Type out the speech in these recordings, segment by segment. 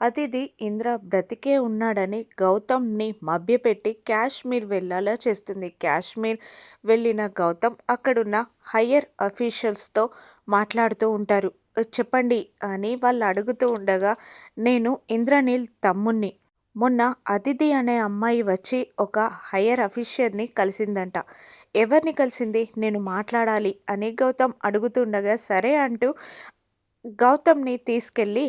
అతిథి ఇంద్ర బ్రతికే ఉన్నాడని గౌతమ్ని మభ్యపెట్టి కాశ్మీర్ వెళ్ళేలా చేస్తుంది. కాశ్మీర్ వెళ్ళిన గౌతమ్ అక్కడున్న హయ్యర్ అఫీషియల్స్తో మాట్లాడుతూ ఉంటారు. చెప్పండి అని వాళ్ళు అడుగుతూ ఉండగా నేను ఇంద్రనీల్ తమ్ముణ్ణి. మొన్న అతిథి అనే అమ్మాయి వచ్చి ఒక హయ్యర్ అఫీషియల్ని కలిసిందంట. ఎవరిని కలిసింది? నేను మాట్లాడాలి అని గౌతమ్ అడుగుతుండగా సరే అంటూ గౌతమ్ని తీసుకెళ్ళి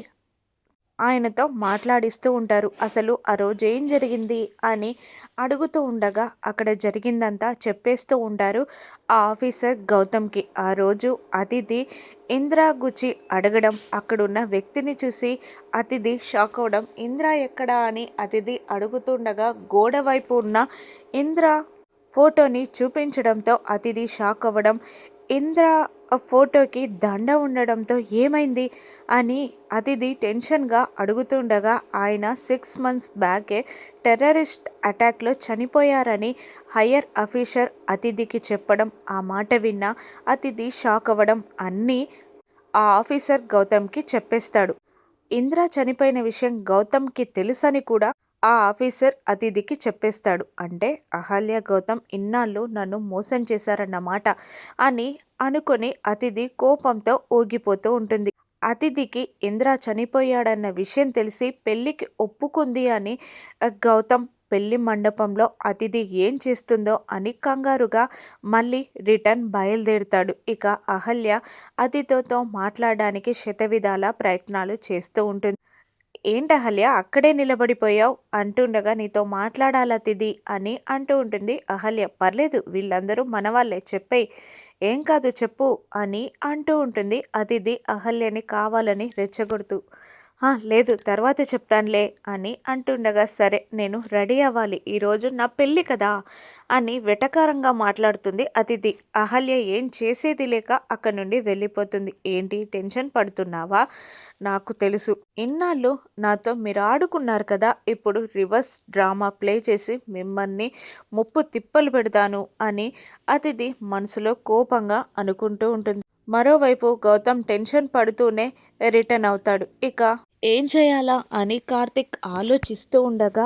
ఆయనతో మాట్లాడిస్తూ ఉంటారు. అసలు ఆ రోజు ఏం జరిగింది? అని అడుగుతూ ఉండగా అక్కడ జరిగిందంతా చెప్పేస్తూ ఉంటారు ఆ ఆఫీసర్ గౌతమ్కి. ఆ రోజు అతిథి ఇంద్రా గుచ్చి అడగడం అక్కడున్న వ్యక్తిని చూసి అతిథి షాక్ అవడం ఇంద్ర ఎక్కడా? అని అతిథి అడుగుతుండగా గోడ వైపు ఉన్న ఇంద్ర ఫోటోని చూపించడంతో అతిథి షాక్ అవ్వడం ఇంద్ర ఫోటోకి దండ ఉండడంతో ఏమైంది అని అతిథి టెన్షన్గా అడుగుతుండగా ఆయన సిక్స్ మంత్స్ బ్యాకే టెర్రరిస్ట్ అటాక్లో చనిపోయారని హయ్యర్ అఫీషర్ అతిథికి చెప్పడం ఆ మాట విన్న అతిథి షాక్ అవ్వడం అన్నీ ఆ ఆఫీసర్ గౌతమ్కి చెప్పేస్తాడు. ఇంద్ర చనిపోయిన విషయం గౌతమ్కి తెలుసని కూడా ఆ ఆఫీసర్ అతిథికి చెప్పేస్తాడు. అంటే అహల్య గౌతమ్ ఇన్నాళ్ళు నన్ను మోసం చేశారన్నమాట అని అనుకుని అతిథి కోపంతో ఊగిపోతూ ఉంటుంది. అతిథికి ఇంద్ర చనిపోయాడన్న విషయం తెలిసి పెళ్ళికి ఒప్పుకుంది అని గౌతమ్ పెళ్ళి మండపంలో అతిథి ఏం చేస్తుందో అని కంగారుగా మళ్ళీ రిటర్న్ బయలుదేరుతాడు. ఇక అహల్య అతిథితో మాట్లాడడానికి శతవిధాల ప్రయత్నాలు చేస్తూ ఉంటుంది. ఏంటి అహల్య అక్కడే నిలబడిపోయావు? అంటుండగా నీతో మాట్లాడాలా తిది అని అంటూ ఉంటుంది అహల్య. పర్లేదు వీళ్ళందరూ మన వాళ్ళే చెప్పేయి. ఏం కాదు చెప్పు అని అంటూ ఉంటుంది అతిథి అహల్యని కావాలని రెచ్చగొడుతూ. లేదు తర్వాత చెప్తానులే అని అంటుండగా సరే నేను రెడీ అవ్వాలి ఈరోజు నా పెళ్ళి కదా అని వెటకారంగా మాట్లాడుతుంది అతిథి. అహల్య ఏం చేసేది లేక అక్కడి నుండి వెళ్ళిపోతుంది. ఏంటి టెన్షన్ పడుతున్నావా? నాకు తెలుసు. ఇన్నాళ్ళు నాతో మీరు ఆడుకున్నారు కదా ఇప్పుడు రివర్స్ డ్రామా ప్లే చేసి మిమ్మల్ని ముప్పు తిప్పలు పెడతాను అని అతిథి మనసులో కోపంగా అనుకుంటూ ఉంటుంది. మరోవైపు గౌతమ్ టెన్షన్ పడుతూనే రిటర్న్ అవుతాడు. ఇక ఏం చేయాలా అని కార్తిక్ ఆలోచిస్తూ ఉండగా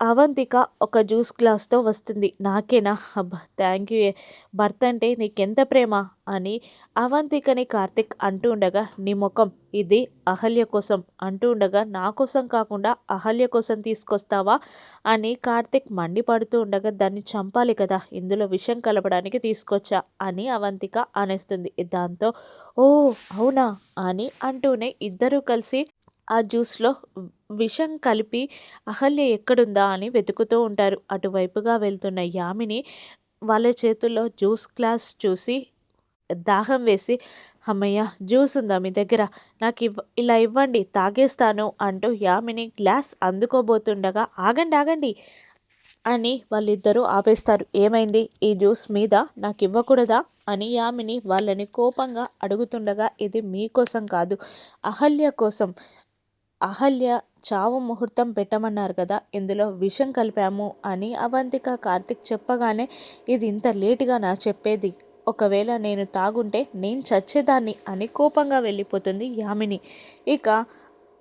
అవంతిక ఒక జ్యూస్ గ్లాస్తో వస్తుంది. నాకేనా? అబ్బా థ్యాంక్ యూ భర్త అంటే నీకెంత ప్రేమ? అని అవంతికని కార్తిక్ అంటూ ఉండగా నీ ముఖం ఇది అహల్య కోసం అంటూ ఉండగా నా కోసం కాకుండా అహల్య కోసం తీసుకొస్తావా? అని కార్తిక్ మండిపడుతూ ఉండగా దాన్ని చంపాలి కదా ఇందులో విషం కలపడానికి తీసుకొచ్చా? అని అవంతిక అనేస్తుంది. దాంతో ఓ అవునా? అని అంటూనే ఇద్దరూ కలిసి ఆ జ్యూస్లో విషం కలిపి అహల్య ఎక్కడుందా? అని వెతుకుతూ ఉంటారు. అటువైపుగా వెళ్తున్న యామిని వాళ్ళ చేతుల్లో జ్యూస్ గ్లాస్ చూసి దాహం వేసి అమ్మయ్య జ్యూస్ ఉందా మీ దగ్గర? నాకు ఇవ్ ఇలా ఇవ్వండి తాగేస్తాను అంటూ యామిని గ్లాస్ అందుకోబోతుండగా ఆగండి ఆగండి అని వాళ్ళిద్దరూ ఆపేస్తారు. ఏమైంది? ఈ జ్యూస్ మీద? నాకు ఇవ్వకూడదా? అని యామిని వాళ్ళని కోపంగా అడుగుతుండగా ఇది మీకోసం కాదు అహల్య కోసం. అహల్య చావు ముహూర్తం పెట్టమన్నారు కదా ఇందులో విషం కలిపాము అని అవంతిక కార్తిక్ చెప్పగానే ఇది ఇంత లేటుగా నా చెప్పేది. ఒకవేళ నేను తాగుంటే నేను చచ్చేదాన్ని అని కోపంగా వెళ్ళిపోతుంది యామిని. ఇక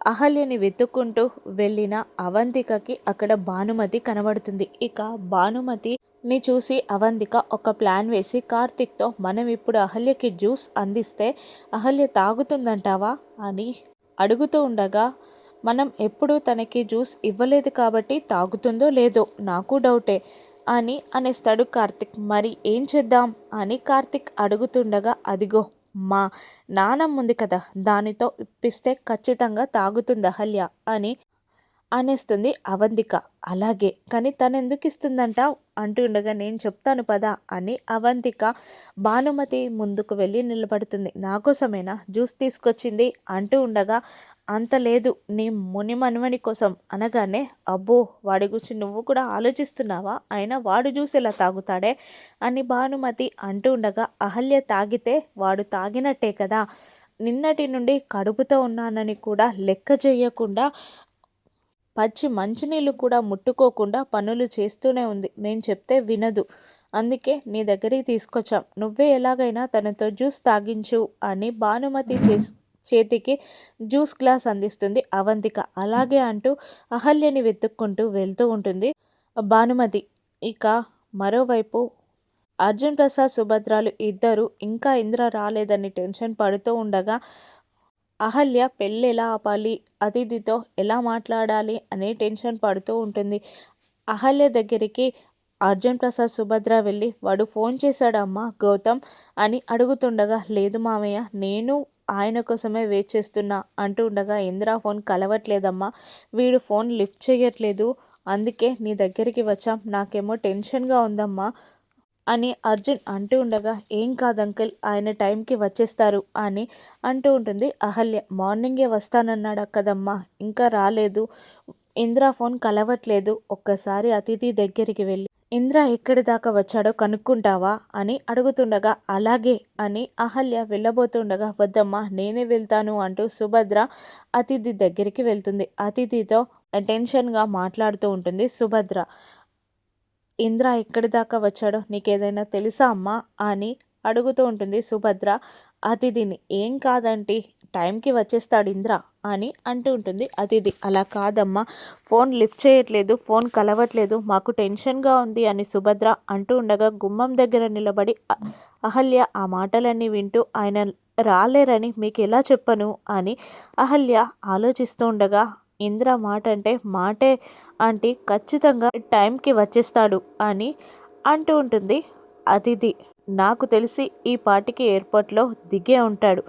అహల్యని వెతుక్కుంటూ వెళ్ళిన అవంతికకి అక్కడ భానుమతి కనబడుతుంది. ఇక భానుమతి ని చూసి అవంతిక ఒక ప్లాన్ వేసి కార్తిక్తో మనం ఇప్పుడు అహల్యకి జ్యూస్ అందిస్తే అహల్య తాగుతుందంటావా? అని అడుగుతూ ఉండగా మనం ఎప్పుడు తనకి జ్యూస్ ఇవ్వలేదు కాబట్టి తాగుతుందో లేదో నాకు డౌటే అని అనేస్తాడు కార్తిక్. మరి ఏం చేద్దాం అని కార్తిక్ అడుగుతుండగా అదిగో మా నానమ్మ ఉంది కదా దానితో ఇప్పిస్తే ఖచ్చితంగా తాగుతుంది అహల్య అని అనేస్తుంది అవంతిక. అలాగే కానీ తను ఎందుకు ఇస్తుందంట? అంటుండగా నేను చెప్తాను పదా అని అవంతిక భానుమతి ముందుకు వెళ్ళి నిలబడుతుంది. నా కోసమేనా? జ్యూస్ తీసుకొచ్చింది అంటూ ఉండగా అంత లేదు నీ ముని మనవని కోసం అనగానే అబ్బో వాడి గురించి నువ్వు కూడా ఆలోచిస్తున్నావా? అయినా వాడు జ్యూస్ ఎలా తాగుతాడే? అని భానుమతి అంటూ ఉండగా అహల్య తాగితే వాడు తాగినట్టే కదా. నిన్నటి నుండి కడుపుతో ఉన్నానని కూడా లెక్క చేయకుండా పచ్చి మంచినీళ్ళు కూడా ముట్టుకోకుండా పనులు చేస్తూనే ఉంది. మేము చెప్తే వినదు. అందుకే నీ దగ్గరికి తీసుకొచ్చాం. నువ్వే ఎలాగైనా తనతో జ్యూస్ తాగించు అని భానుమతి చేసి చేతికి జ్యూస్ గ్లాస్ అందిస్తుంది. అవంతిక అలాగే అంటూ అహల్యని వెతుక్కుంటూ వెళ్తూ ఉంటుంది. భానుమతి ఇక మరోవైపు అర్జున్ ప్రసాద్ సుభద్రాలు ఇద్దరు ఇంకా ఇంద్ర రాలేదని టెన్షన్ పడుతూ ఉండగా అహల్య పెళ్ళి ఎలా ఆపాలి? అతిథితో ఎలా మాట్లాడాలి? అనే టెన్షన్ పడుతూ ఉంటుంది. అహల్య దగ్గరికి అర్జున్ ప్రసాద్ సుభద్ర వెళ్ళి వాడు ఫోన్ చేశాడమ్మా గౌతమ్ అని అడుగుతుండగా లేదు మామయ్య నేను ఆయన కోసమే వెయిట్ చేస్తున్నా అంటూ ఉండగా ఇందిరా ఫోన్ కలవట్లేదమ్మా. వీడు ఫోన్ లిఫ్ట్ చేయట్లేదు. అందుకే నీ దగ్గరికి వచ్చాం. నాకేమో టెన్షన్గా ఉందమ్మా అని అర్జున్ అంటూ ఉండగా ఏం కాదు అంకిల్. ఆయన టైంకి వచ్చేస్తారు అని అంటూ ఉంటుంది అహల్య. మార్నింగే వస్తానన్నాడు కదమ్మా. ఇంకా రాలేదు. ఇందిరా ఫోన్ కలవట్లేదు. ఒక్కసారి అతిథి దగ్గరికి వెళ్ళి ఇంద్ర ఎక్కడి దాకా వచ్చాడో కనుక్కుంటావా? అని అడుగుతుండగా అలాగే అని అహల్య వెళ్ళబోతుండగా వద్దమ్మా నేనే వెళ్తాను అంటూ సుభద్ర అతిథి దగ్గరికి వెళ్తుంది. అతిథితో టెన్షన్గా మాట్లాడుతూ ఉంటుంది సుభద్ర. ఇంద్ర ఎక్కడి దాకా వచ్చాడో నీకేదైనా తెలుసా అమ్మా? అని అడుగుతూ ఉంటుంది సుభద్ర అతిథిని. ఏం కాదంటే టైంకి వచ్చేస్తాడు ఇంద్ర అని అంటూ ఉంటుంది. అతిథి అలా కాదమ్మా. ఫోన్ లిఫ్ట్ చేయట్లేదు ఫోన్ కలవట్లేదు మాకు టెన్షన్గా ఉంది అని సుభద్ర అంటూ ఉండగా గుమ్మం దగ్గర నిలబడి అహల్య ఆ మాటలన్నీ వింటూ ఆయన రాలేరని మీకు ఎలా చెప్పను? అని అహల్య ఆలోచిస్తూ ఉండగా ఇంద్ర మాట అంటే మాటే ఆంటీ ఖచ్చితంగా టైంకి వచ్చేస్తాడు అని అంటూ ఉంటుంది. అతిథి నాకు తెలిసి ఈ పాటికి ఎయిర్పోర్ట్లో దిగే ఉంటాడు.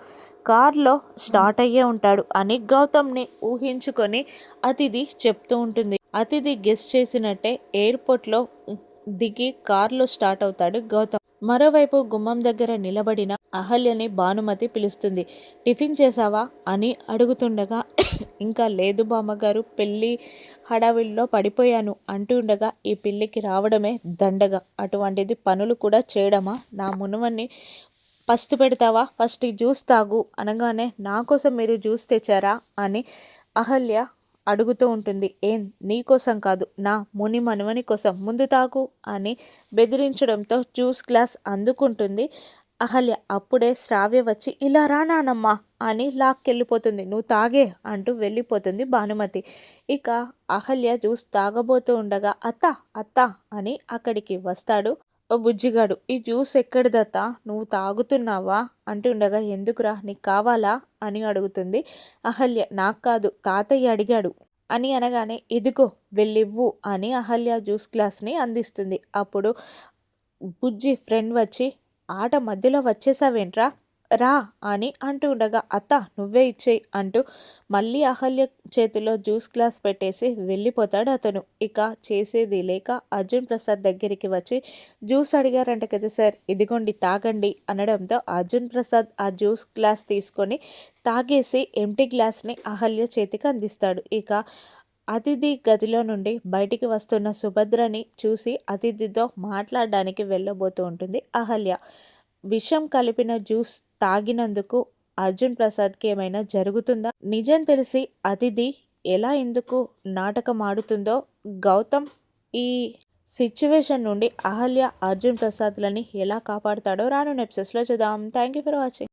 కార్లో స్టార్ట్ అయ్యే ఉంటాడు. అని గౌతమ్ని ఊహించుకొని అతిథి చెప్తూ ఉంటుంది. అతిథి గెస్ట్ చేసినట్టే ఎయిర్పోర్ట్లో దిగి కార్లో స్టార్ట్ అవుతాడు గౌతమ్. మరోవైపు గుమ్మం దగ్గర నిలబడిన అహల్యని భానుమతి పిలుస్తుంది. టిఫిన్ చేసావా అని అడుగుతుండగా ఇంకా లేదు బామ్మగారు పెళ్ళి హడావిల్లో పడిపోయాను అంటుండగా ఈ పెళ్ళికి రావడమే దండగా. అటువంటిది పనులు కూడా చేయడమా? నా మునువన్ని ఫస్ట్ పెడతావా? ఫస్ట్ జ్యూస్ తాగు. అనగానే నా కోసం మీరు జ్యూస్ తెచ్చారా? అని అహల్య అడుగుతూ ఉంటుంది. ఏం? నీకోసం కాదు. నా ముని మనువని కోసం. ముందు తాగు అని బెదిరించడంతో జ్యూస్ గ్లాస్ అందుకుంటుంది. అహల్య అప్పుడే శ్రావ్య వచ్చి ఇలా రా నానమ్మా అని లాక్కెళ్ళిపోతుంది. నువ్వు తాగే అంటూ వెళ్ళిపోతుంది భానుమతి. ఇక అహల్య జ్యూస్ తాగబోతూ ఉండగా అత్త అత్త అని అక్కడికి వస్తాడు. ఓ బుజ్జిగాడు ఈ జ్యూస్ ఎక్కడిదత్త నువ్వు తాగుతున్నావా? అంటుండగా ఎందుకురా? నీకు కావాలా? అని అడుగుతుంది. అహల్య నాకు కాదు తాతయ్య అడిగాడు. అని అనగానే ఇదిగో వెళ్ళివ్వు అని అహల్య జ్యూస్ గ్లాస్ని అందిస్తుంది. అప్పుడు బుజ్జి ఫ్రెండ్ వచ్చి ఆట మధ్యలో వచ్చేసావేంట్రా? రా అని అంటూ ఉండగా అత్త నువ్వే ఇచ్చేయి అంటూ మళ్ళీ అహల్య చేతిలో జ్యూస్ గ్లాస్ పెట్టేసి వెళ్ళిపోతాడు అతను. ఇక చేసేది లేక అర్జున్ ప్రసాద్ దగ్గరికి వచ్చి జ్యూస్ అడిగారంట కదా సార్ ఇదిగోండి తాగండి అనడంతో అర్జున్ ప్రసాద్ ఆ జ్యూస్ గ్లాస్ తీసుకొని తాగేసి ఎంటీ గ్లాస్ని అహల్య చేతికి అందిస్తాడు. ఇక అతిథి గదిలో నుండి బయటికి వస్తున్న సుభద్రని చూసి అతిథితో మాట్లాడడానికి వెళ్ళబోతూ ఉంటుంది అహల్య. విషం కలిపిన జ్యూస్ తాగినందుకు అర్జున్ ప్రసాద్కి ఏమైనా జరుగుతుందా? నిజం తెలిసి అతిథి ఎలా ఎందుకు నాటకం ఆడుతుందో గౌతమ్ ఈ సిచ్యువేషన్ నుండి అహల్య అర్జున్ ప్రసాద్లని ఎలా కాపాడుతాడో రాను నెప్సెస్లో చూద్దాం. Thank you for watching.